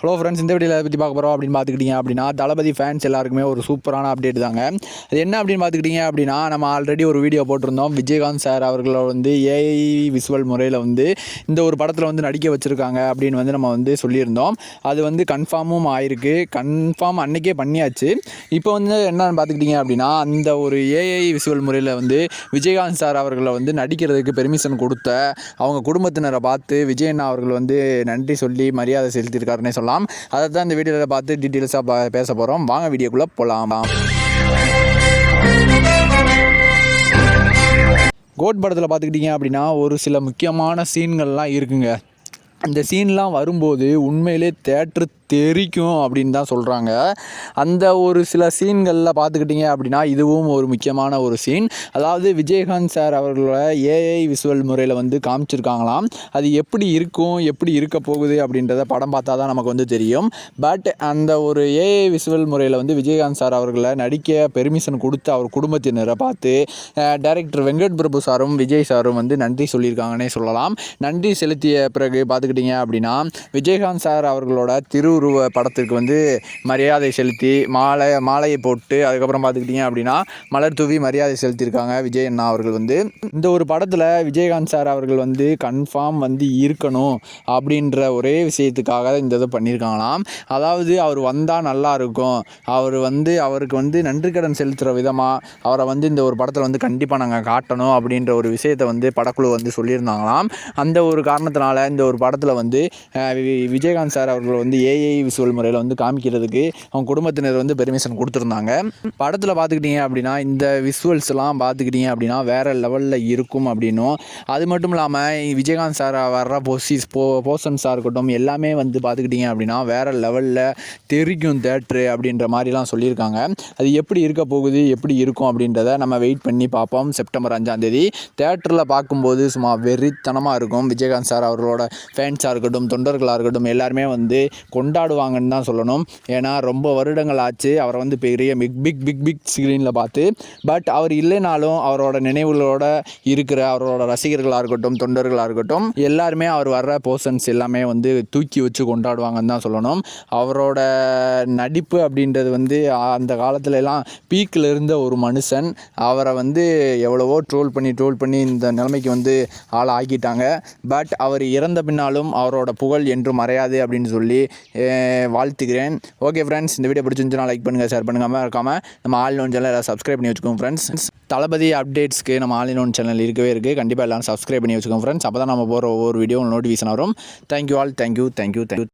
Hello friends இந்த வீடியோவில் பற்றி பார்க்க போகிறோம் அப்படின்னு பார்த்துக்கிட்டிங்க அப்படின்னா தளபதி ஃபேன்ஸ் எல்லாருக்குமே ஒரு சூப்பரான அப்டேட் தாங்க. அது என்ன அப்படின்னு பார்த்துக்கிட்டிங்க அப்படின்னா நம்ம ஆல்ரெடி ஒரு வீடியோ போட்டிருந்தோம். விஜயகாந்த் சார் அவர்களை வந்து ஏஐ விசுவல் முறையில் வந்து இந்த ஒரு படத்தில் வந்து நடிக்க வச்சுருக்காங்க அப்படின்னு வந்து நம்ம வந்து சொல்லியிருந்தோம். அது வந்து கன்ஃபார்மும் ஆயிருக்கு. கன்ஃபார்ம் அன்றைக்கே பண்ணியாச்சு. இப்போ வந்து என்னன்னு பார்த்துக்கிட்டிங்க அப்படின்னா அந்த ஒரு ஏஐ விசுவல் முறையில் வந்து விஜயகாந்த் சார் அவர்களை வந்து நடிக்கிறதுக்கு பெர்மிஷன் கொடுத்த அவங்க குடும்பத்தினரை பார்த்து விஜயண்ணா அவர்கள் வந்து நன்றி சொல்லி மரியாதை செலுத்தியிருக்காருன்னே சொல்லலாம். அதை தான் இந்த வீடியோவில் பார்த்து டீட்டெயில்ஸாக பேச போகிறோம் வாங்க வீடியோக்குள்ளே போகலாம் கோட் படத்தில் பார்த்துக்கிட்டிங்க அப்படின்னா ஒரு சில முக்கியமான சீன்கள்லாம் இருக்குங்க. அந்த சீன்லாம் வரும்போது உண்மையிலே தேட்ரு தெரிக்கும் அப்படின்னு தான் சொல்கிறாங்க அந்த ஒரு சில சீன்களில் பார்த்துக்கிட்டிங்க அப்படின்னா இதுவும் ஒரு முக்கியமான ஒரு சீன். அதாவது விஜயகாந்த் சார் அவர்களோட ஏஐ விசுவல் முறையில் வந்து காமிச்சிருக்காங்களாம். அது எப்படி இருக்கும் எப்படி இருக்க போகுது அப்படின்றத படம் பார்த்தா தான் நமக்கு வந்து தெரியும். பட் அந்த ஒரு ஏஐ விசுவல் முறையில் வந்து விஜயகாந்த் சார் அவர்களை நடிக்க பெர்மிஷன் கொடுத்து அவர் குடும்பத்தினரை பார்த்து டைரக்டர் வெங்கட் பிரபு சாரும் விஜய் சாரும் வந்து நன்றி சொல்லியிருக்காங்கன்னே சொல்லலாம். நன்றி செலுத்திய பிறகு பார்த்துக்கிட்டிங்க அப்படின்னா விஜயகாந்த் சார் அவர்களோட திரு திருவுருவ படத்திற்கு வந்து மரியாதை செலுத்தி மாலை மாலையை போட்டு அதுக்கப்புறம் பார்த்துக்கிட்டிங்க அப்படின்னா மலர் தூவி மரியாதை செலுத்தியிருக்காங்க விஜய் அண்ணா அவர்கள் வந்து. இந்த ஒரு படத்தில் விஜயகாந்த் சார் அவர்கள் வந்து கன்ஃபார்ம் வந்து இருக்கணும் அப்படின்ற ஒரே விஷயத்துக்காக இந்த இதை பண்ணியிருக்காங்களாம். அதாவது அவர் வந்தால் நல்லாயிருக்கும் அவர் வந்து அவருக்கு வந்து நன்றி கடன் செலுத்துகிற விதமாக அவரை வந்து இந்த ஒரு படத்தில் வந்து கண்டிப்பாக நாங்கள் காட்டணும் அப்படின்ற ஒரு விஷயத்தை வந்து படக்குழு வந்து சொல்லியிருந்தாங்களாம். அந்த ஒரு காரணத்தினால இந்த ஒரு படத்தில் வந்து விஜயகாந்த் சார் அவர்கள் வந்து ஏஐ விசுவல் முறையில் வந்து காமிக்கிறதுக்கு அவங்க குடும்பத்தினர் வந்து பெர்மிஷன் கொடுத்துருந்தாங்க. படத்தில் பார்த்துக்கிட்டிங்க அப்படின்னா இந்த விசுவல்ஸ்லாம் பார்த்துக்கிட்டீங்க அப்படின்னா வேறு லெவலில் இருக்கும் அப்படின்னும். அது மட்டும் இல்லாமல் விஜயகாந்த் சார் வர்ற பொசிஸ் போ போர்ஷன்ஸாக இருக்கட்டும் எல்லாமே வந்து பார்த்துக்கிட்டிங்க அப்படின்னா வேறு லெவலில் தெரிக்கும் தேட்ரு அப்படின்ற மாதிரிலாம் சொல்லியிருக்காங்க. அது எப்படி இருக்க போகுது எப்படி இருக்கும் அப்படின்றத நம்ம வெயிட் பண்ணி பார்ப்போம். செப்டம்பர் அஞ்சாந்தேதி தேட்டரில் பார்க்கும்போது சும்மா வெறித்தனமாக இருக்கும். விஜயகாந்த் சார் அவர்களோட ஃபேன்ஸாக இருக்கட்டும் தொண்டர்களாக இருக்கட்டும் எல்லாருமே வந்து கொண்டாடுவாங்கன்னு தான் சொல்லணும். ஏன்னா ரொம்ப வருடங்கள் ஆச்சு. அவரை வந்து பெரிய பிக் பிக் பிக் பிக் ஸ்க்ரீனில் பார்த்து. பட் அவர் இல்லைனாலும் அவரோட நினைவுகளோட இருக்கிற அவரோட ரசிகர்களாக இருக்கட்டும் தொண்டர்களாக இருக்கட்டும் எல்லாருமே அவர் வர்ற போர்ஷன்ஸ் எல்லாமே வந்து தூக்கி வச்சு கொண்டாடுவாங்கன்னு தான் சொல்லணும். அவரோட நடிப்பு அப்படின்றது வந்து அந்த காலத்துல எல்லாம் பீக்கில் இருந்த ஒரு மனுஷன். அவரை வந்து எவ்வளவோ ட்ரோல் பண்ணி ட்ரோல் பண்ணி இந்த நிலைமைக்கு வந்து ஆளாக்கிட்டாங்க. பட் அவர் இறந்த பின்னாலும் அவரோட புகழ் என்றும் மறையாது அப்படின்னு சொல்லி வாழ்த்துக்கிறேன் ஓகே ஃப்ரெண்ட்ஸ் இந்த வீடியோ பிடிச்சிருந்துச்சுன்னா லைக் பண்ணுங்கள் ஷேர் பண்ணுங்கள் மறக்காமல் நம்ம ஆல் நோன் சேனல் எல்லாம் சப்ஸ்கிரைப் பண்ணி வச்சுக்கோங்க ஃப்ரெண்ட்ஸ் தளபதி அப்டேட்ஸ்க்கு நம்ம ஆல் நோன் சேனல் இருக்கவே இருக்குது கண்டிப்பாக எல்லாரும் சப்ஸ்கிரைப் பண்ணி வச்சுக்கோங்க ஃப்ரெண்ட்ஸ் அப்போ தான் நம்ம போகிற ஒவ்வொரு வீடியோ நோட்டிஃபிகேஷன் வரும். Thank you all thank you thank you thank you